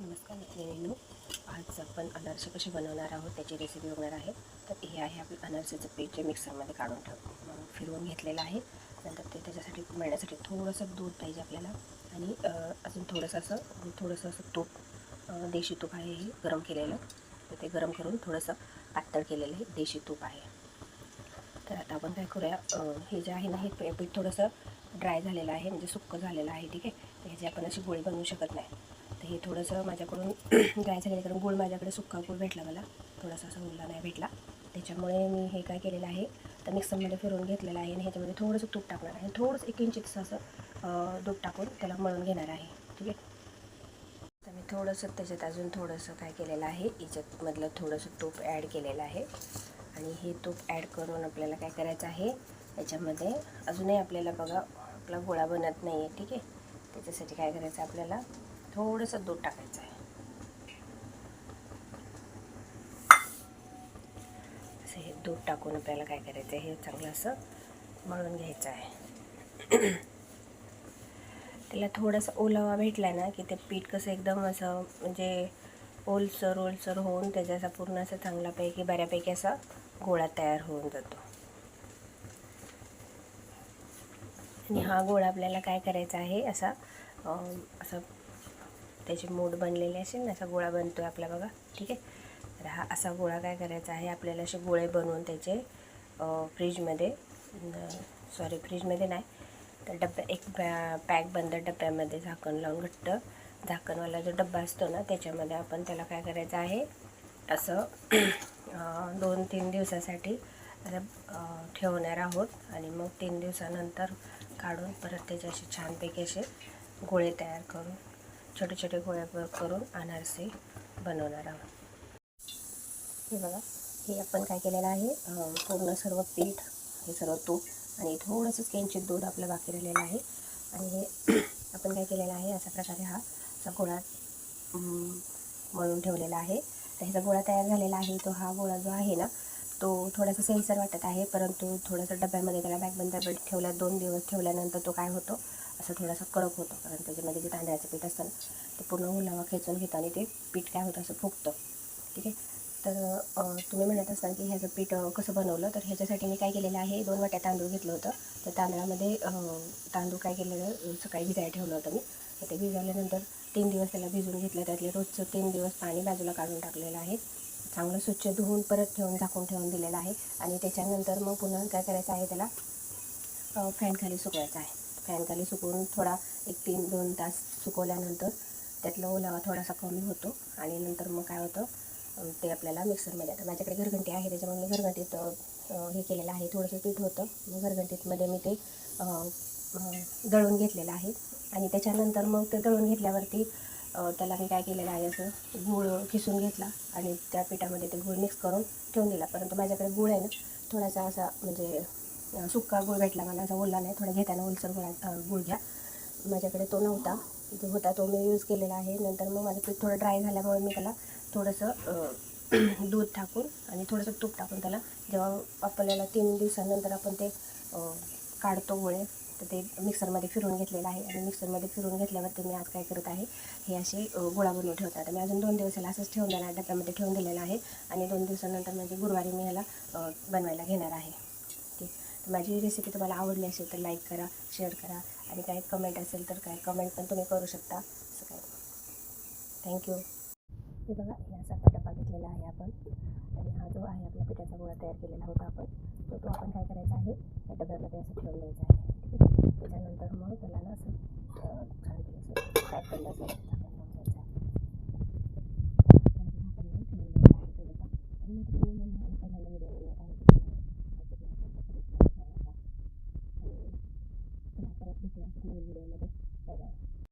नमस्कार मित्रांनो आज आपण अनारसे कसे बनवणार आहोत त्याची रेसिपी बघणार आहे. तर हे आहे आपलं अनारसेचं पीठ जे मिक्सरमध्ये काढून ठेव फिरवून घेतलेलं आहे. नंतर ते त्याच्यासाठी मिळण्यासाठी थोडंसं दूध पाहिजे आपल्याला. आणि अजून थोडंसं असं म्हणजे थोडंसं असं तूप देशी तूप आहे हे गरम केलेलं. तर ते गरम करून थोडंसं पातळ केलेलं हे देशी तूप आहे. तर आता आपण काय करूया हे जे आहे ना हे पीठ थोडंसं ड्राय झालेलं आहे म्हणजे सुक्कं झालेलं आहे ठीक आहे. तर ह्याची आपण अशी गोळी बनवू शकत नाही हे थोडंसं माझ्याकडून ड्राय झालेलं कारण गुळ माझ्याकडे सुक्का गुळ भेटला मला. थोडासा असा उरला नाही भेटला. त्याच्यामुळे मी हे काय केलेलं आहे तर मिक्सरमध्ये फिरवून घेतलेलं आहे आणि ह्याच्यामध्ये थोडंसं तूप टाकणार आहे. थोडंसं एक इंचीचं असं दूध टाकून त्याला मळून घेणार आहे. ठीक आहे? तर मी थोडंसं त्याच्यात अजून थोडंसं काय केलेलं आहे याच्यातमधलं थोडंसं तूप ॲड केलेलं आहे. आणि हे तूप ॲड करून आपल्याला काय करायचं आहे याच्यामध्ये अजूनही आपल्याला बघा आपला गोळा बनत नाही आहे ठीक आहे? त्याच्यासाठी काय करायचं आहे आपल्याला? थोडंसं दूध टाकायचं आहे. असं हे दूध टाकून आपल्याला काय करायचं आहे हे चांगलं असं मळून घ्यायचं आहे. त्याला थोडासा ओलावा भेटला ना की ते पीठ कसं एकदम असं म्हणजे ओलसर ओलसर होऊन त्याचा असा पूर्ण असं चांगल्यापैकी बऱ्यापैकी असा गोळा तयार होऊन जातो. आणि हा गोळा आपल्याला काय करायचा आहे असा असं असा त्याचे मूड बनलेले असेल ना असा गोळा बनतो आहे आपला बघा. ठीक आहे? तर हा असा गोळा काय करायचा आहे? आपल्याला असे गोळे बनवून त्याचे फ्रीजमध्ये सॉरी फ्रीजमध्ये नाही तर डब्या एक पॅ पॅक बंद डब्यामध्ये झाकण लावून घट्ट झाकणवाला जो डब्बा असतो ना त्याच्यामध्ये आपण त्याला काय करायचं आहे? असं दोन तीन दिवसासाठी ठेवणार आहोत आणि मग तीन दिवसानंतर काढून परत त्याचे असे छानपैकी असे गोळे तयार करून छोटे छोटे गोळ्या करून अनारसे बनवणार आहोत. हे बघा हे आपण काय केलेलं आहे? पूर्ण सर्व पीठ हे सर्व तूप आणि थोडंसं किंचित दूध आपलं बाकी राहिलेलं आहे. आणि हे आपण काय केलेलं आहे? अशा प्रकारे हा असा गोळा मळून ठेवलेला आहे. तर ह्याचा गोळा तयार झालेला आहे. तो हा गोळा जो आहे ना तो थोडासा सेन्सर वाटत आहे. परंतु थोडासा डब्यामध्ये त्याला बॅग बंद ठेवल्या दोन दिवस ठेवल्यानंतर तो काय होतो? असं थोडासा कडक होतो. कारण त्याच्यामध्ये जे तांदळाचं पीठ असतं ना ते पूर्ण ओलावा खेचून घेतं आणि ते पीठ काय होतं असं फुगतं. ठीक आहे? तर तुम्ही म्हणत असाल की ह्याचं पीठ कसं बनवलं? तर ह्याच्यासाठी मी काय केलेलं आहे दोन वाट्या तांदूळ घेतलं होतं. तर तांदळामध्ये तांदूळ काय केलेलं सकाळी भिजायला ठेवलं होतं मी. ते भिजवल्यानंतर तीन दिवस त्याला भिजून घेतलं. त्यातले रोजचं तीन दिवस पाणी बाजूला काढून टाकलेलं आहे. चांगलं स्वच्छ धुवून परत ठेवून झाकून ठेवून दिलेलं आहे. आणि त्याच्यानंतर मग पुन्हा काय करायचं आहे त्याला फॅनखाली सुकवायचं आहे. फॅनखाली सुकवून थोडा एक तीन दोन तास सुकवल्यानंतर त्यातला ओलावा थोडासा कमी होतो आणि नंतर मग काय होतं ते आपल्याला मिक्सरमध्ये आता माझ्याकडे घरघंटी आहे त्याच्यामुळे मी घरघंटीत हे केलेलं आहे थोडंसं पीठ होतं. मग घरघंटीतमध्ये मी ते दळून घेतलेलं आहे आणि त्याच्यानंतर मग ते दळून घेतल्यावरती त्याला मी काय केलेलं आहे असं गूळ किसून घेतला आणि त्या पिठामध्ये ते गूळ मिक्स करून ठेवून दिला. परंतु माझ्याकडे गूळ आहे ना थोडासा असा म्हणजे सुक्का गुळ भेटला मला असा ओला नाही थोडा घेताना ओलसर गुळा अ, घ्या. माझ्याकडे तो नव्हता जो होता तो मी यूज केलेला आहे. नंतर मग माझं पीठ थोडं ड्राय झाल्यामुळे मी त्याला थोडंसं दूध टाकून आणि थोडंसं तूप टाकून त्याला जेव्हा आपल्याला तीन दिवसानंतर आपण ते काढतो गोळे तर ते मिक्सरमध्ये फिरून घेतलेलं आहे. आणि मिक्सरमध्ये फिरून घेतल्यावरती मी आज काय करत आहे हे असे गोळा बनवून ठेवतात मी अजून दोन दिवस याला असंच ठेवून देणार डब्यामध्ये ठेवून दिलेलं आहे. आणि दोन दिवसानंतर म्हणजे गुरुवारी मी ह्याला बनवायला घेणार आहे. माझी रेसिपी तुम्हाला आवडली असेल तर लाईक करा शेअर करा. आणि काय कमेंट असेल तर काय कमेंट पण तुम्ही करू शकता. असं काय थँक्यू हे बघा हे असा डबा घेतलेला आहे आपण. आणि हा जो आहे आपला पिठाचा गोळा तयार केलेला होता आपण तो तो आपण काय करायचा आहे या डब्यामध्ये असं ठेवून द्यायचा आहे. ठीक आहे? त्याच्यानंतर मग त्याला ना असं छान असं पॅक करायचं